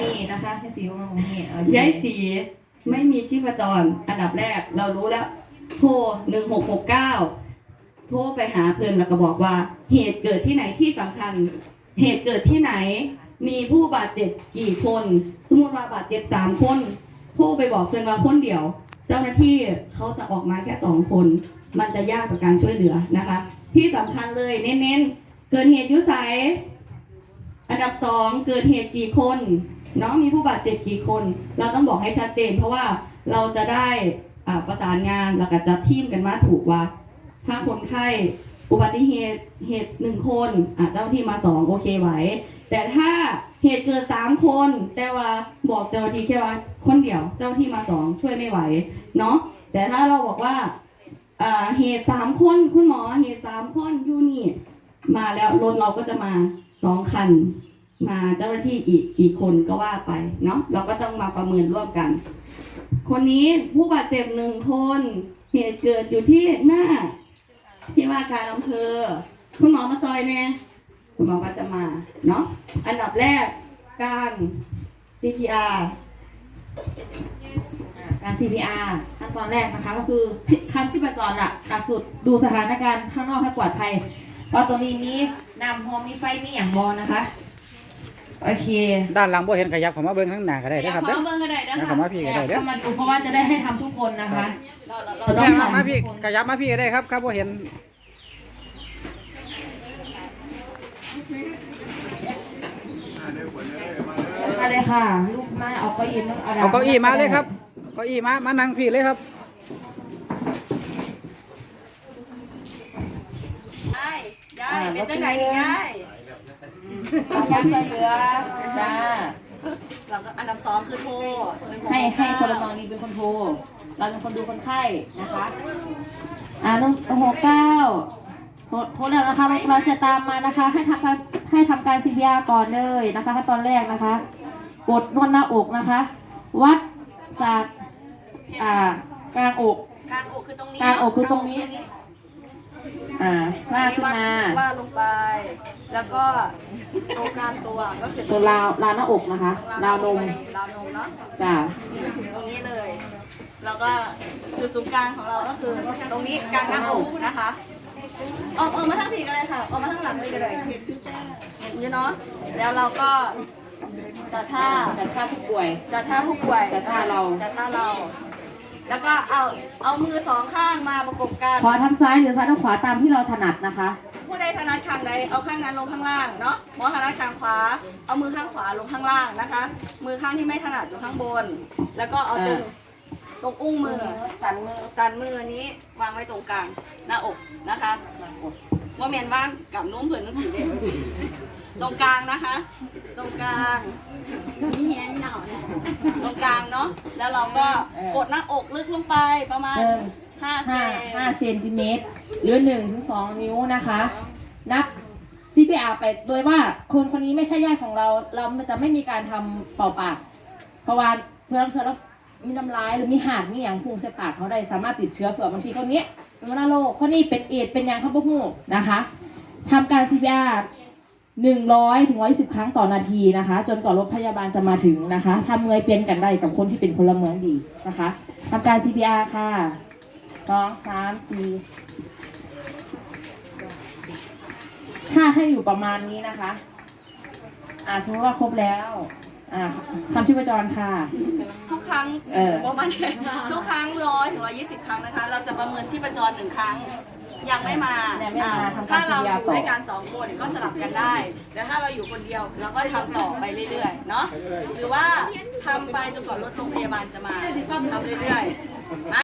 นี่นะคะยายสีของนี่โอเคยายสีไม่มีชีพจรอันดับแรกเรารู้แล้ว โทรหนึ่งหกหกเก้าโทรไปหาเพื่อนแล้วก็บอกว่า เหตุเกิดที่ไหนที่สำคัญ เหตุเกิดที่ไหน มีผู้บาดเจ็บกี่คน สมมติว่าบาดเจ็บสามคนโทรไปบอกเพื่อนว่าคนเดียว เจ้าหน้าที่เขาจะออกมาแค่สองคน มันจะยากต่อการช่วยเหลือนะคะ ที่สำคัญเลยเน้นๆเกิดเหตุยุไสอันดับสองเกิดเหตุกี่คน น้องมีผู้บาดเจ็บกี่คน เราต้องบอกให้ชัดเจน เพราะว่าเราจะได้ประสานงานแล้วก็จัดทีมกันมาถูกว่า ถ้าคนไข้อุบัติเหตุเหตุหนึ่งคนเจ้าที่มาสองโอเคไหว แต่ถ้าเหตุเกิดสามคน แต่ว่าบอกเจ้าที่แค่ว่าคนเดียวเจ้าที่มาสองช่วยไม่ไหวเนาะแต่ถ้าเราบอกว่าอ่าเหตุสามคนคุณหมอเหตุสามคนอยู่นี่มาแล้วรถเราก็จะมาสองคัน มาเจ้าหน้าที่อีกกี่คนก็ว่าไปเนาะเราก็ต้องมาประเมินร่วมกัน คนนี้ผู้บาดเจ็บหนึ่งคนเหตุเกิดอยู่ที่หน้า ที่ว่าการอำเภอ คุณหมอมาซอยแน่คุณหมอก็จะมาเนาะอันดับแรกการ CPR การ CPR ขั้นตอนแรกนะคะก็คือคำชีพจรอะหลักสุดดูสถานการณ์ข้างนอกให้ปลอดภัยว่าะตัวนี้มีน้ำพอมีไฟมีอย่างบอนะคะ โอเคด้านหลังบ่เห็นขยับเข้ามาเบิ่งข้างหน้าก็ได้อเด้ยาอกครับขเด้ออเบิ่งก็ได้นะอยากคะเข้ามาพี่ก็ได้เด้อเข้ามาดูเพราะว่าจะได้ให้ทำทุกคนนะคะเราเราเราเราต้แม่องมาทำมาพี่ขยับมาพี่ก็ได้ครับครับบ่เห็นมาเลยค่ะ ลูกมาเอาเก้าอี้มาเอาเก้าอี้มาเลยครับเก้าอี้มามานั่งพี่เลยครับได้ได้เป็นจังไหนดี ได้ยักษ์เหลือจ้าเราก็อันดับสองคือโทรหนึ่งหกให้ให้เก้าคนละนองนี้เป็นคนโทร เราเป็นคนดูคนไข้นะคะ อ่าหนึ่งหกเก้าโทรโทรแล้วนะคะ เราจะตามมานะคะ ให้ทำการให้ทำการ CPR ก่อนเลยนะคะขั้นตอนแรกนะคะ กดนวดหน้าอกนะคะ วัดจาก อ่ากลางอก กลางอกคือตรงนี้กลางอกคือตรงนี้ อ่าลากขึ้นวาดมาวาดลงไป แล้วก็ตรงกลางตัวก็คือตัวราวราวหน้าอกนะคะราวนมราวนมเนาะจ้าตรงนี้เลย แล้วก็จุดศูนย์กลางของเราก็คือ ตรงนี้กลางหน้าอกนะคะออกออกมาทางผีกันเลยค่ะออกมาทางหลังเลยก็ได้อย่างนี้เนาะแล้วเราก็จัดท่าจัดค่าผู้ป่วยจัดท่าผู้ป่วยจัดท่าเราจัดท่าเรา แล้วก็เอาเอามือสองข้างมาประกบกันขวาทับซ้ายหรือซ้ายทับขวาตามที่เราถนัดนะคะ ผู้ใดถนัดข้างใดเอาข้างนั้นลงข้างล่างเนาะหมอถนัดข้างขวา เอามือข้างขวาลงข้างล่างนะคะ มือข้างที่ไม่ถนัดอยู่ข้างบน แล้วก็เอาตรงอ่าตรงอุ้งมือสันมือสันมือนี้วางไว้ตรงกลางหน้าอกนะคะว่าเมียนว่างกับนุ่มเผื่อนนุ่มสีเด็กตรงกลางนะคะ ตรงกลางมีแฮนหน่อยตรงกลางเนาะ แล้วเราก็กดหน้าอกลึกลงไปประมาณหนึ่งห้าเซห้านห้าเซนติเมตรหรือหนึ่งถึงสองนิ้วนะคะ นับ CPR ไปโดยว่าคนคนนี้ไม่ใช่ญาติของเรา เราจะไม่มีการทำเป่าปาก เพราะว่าเพื่อนเพื่อนเรามีน้ำลายหรือมีหากมีอย่างพุ่งใส่ปากเขาได้สามารถติดเชื้อเผื่อบางทีคนนี้เป็นวัณโรคคนนี้เป็นเอดส์เป็นหยังเขาบ่ฮู้นะคะทำการ CPR หนึ่งร้อยถึงร้อยสิบครั้งต่อนาทีนะคะ จนกว่ารถพยาบาลจะมาถึงนะคะทำเงยเป็นกันได้กับคนที่เป็นพลเมืองดีนะคะทำการ CPR ค่ะสองสามสี่ถ้าให้อยู่ประมาณนี้นะคะอ่าสมมติว่าครบแล้วอ่าคำที่ประจรค่ะ ทุกครั้งเออประมาณทุกครั้งร้อยถึงร้อยยี่สิบครั้งนะคะ เราจะประเมินชีพจรหนึ่งครั้ง ยังไม่มายังไม่มาอ่าทำการถ้าเราอ CPR ยู่ต่อ ด้วยกันสองคนก็สลับกันได้แต่ถ้าเราอยู่คนเดียวเราก็ทำต่อไปเรื่อยๆเนาะหรือว่าทำไปจนกว่ารถโรงพยาบาลจะมาทำเรื่อยๆนะ